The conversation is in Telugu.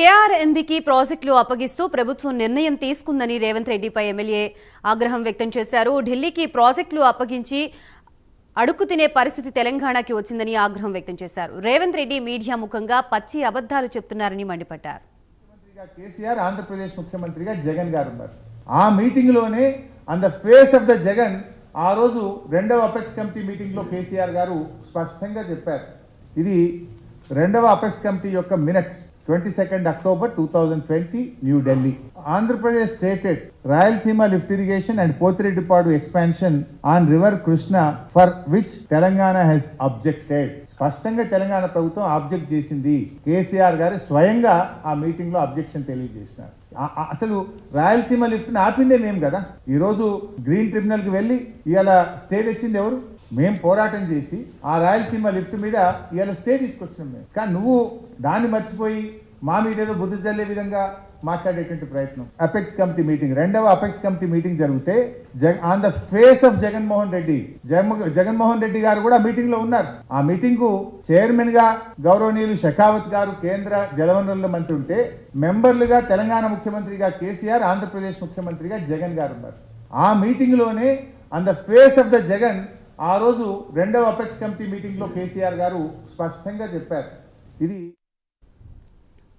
కేఆర్ఎంబికి ప్రాజెక్టులు అప్పగిస్తూ ప్రభుత్వం నిర్ణయం తీసుకుందని రేవంత్ రెడ్డిపై ఎమ్మెల్యే ఆగ్రహం వ్యక్తం చేశారు. ఢిల్లీకి ప్రాజెక్టులు అప్పగించి అడుక్కు తినే పరిస్థితి తెలంగాణకి వచ్చిందని ఆగ్రహం వ్యక్తం చేశారు. రేవంత్ రెడ్డి మీడియా ముఖంగా పచ్చి అబద్ధాలు చెప్తున్నారని మండిపడ్డారు. కేసీఆర్ ఆంధ్రప్రదేశ్ ముఖ్యమంత్రిగా జగన్ గారు ఉన్నారు. ఆ మీటింగ్లోనే on the face of the Jagan ఆ రోజు రెండవ అపెక్స్ కమిటీ మీటింగ్లో కేసీఆర్ గారు స్పష్టంగా చెప్పారు. ఇది రెండవ అపెక్స్ కమిటీ యొక్క minutes. Twenty second October two thousand twenty new Delhi Andhra Pradesh stated Rayalaseema lift irrigation and Pothireddypadu expansion on river Krishna for which Telangana Hess objected స్పష్టంగా తెలంగాణ ప్రభుత్వం ఆబ్జెక్ట్ చేసింది. కేసీఆర్ గారు స్వయంగా ఆ మీటింగ్లో అబ్జెక్షన్ తెలియజేసినారు. అసలు రాయలసీమ లిఫ్ట్ ఆపిందే మేము కదా. ఈరోజు గ్రీన్ ట్రిబ్యునల్కి వెళ్ళి ఇవాళ స్టే తెచ్చింది ఎవరు? మేము పోరాటం చేసి ఆ రాయలసీమ లిఫ్ట్ మీద ఇవాళ స్టే తీసుకొచ్చినాం మేము కానీ నువ్వు దాన్ని మర్చిపోయి మా మీద ఏదో బుద్ధి చల్లే విధంగా మాట్లాడేటువంటి ప్రయత్నం. అపెక్స్ కమిటీ మీటింగ్ రెండవ అపెక్స్ కమిటీ మీటింగ్ జరిగితే on the face of Jaganmohan Reddy Jagan Jaganmohan Reddy గారు కూడా మీటింగ్లో ఉన్నారు. ఆ మీటింగ్కు చైర్మన్గా గౌరవనీయులు షెకావత్ గారు కేంద్ర జలవనరుల మంత్రి ఉంటే మెంబర్లుగా తెలంగాణ ముఖ్యమంత్రిగా కేసీఆర్ ఆంధ్రప్రదేశ్ ముఖ్యమంత్రిగా జగన్ గారు ఉన్నారు. ఆ మీటింగ్లోనే on the face of the Jagan ఆ రోజు రెండవ అపెక్స్ కమిటీ మీటింగ్లో కేసీఆర్ గారు స్పష్టంగా చెప్పారు. ఇది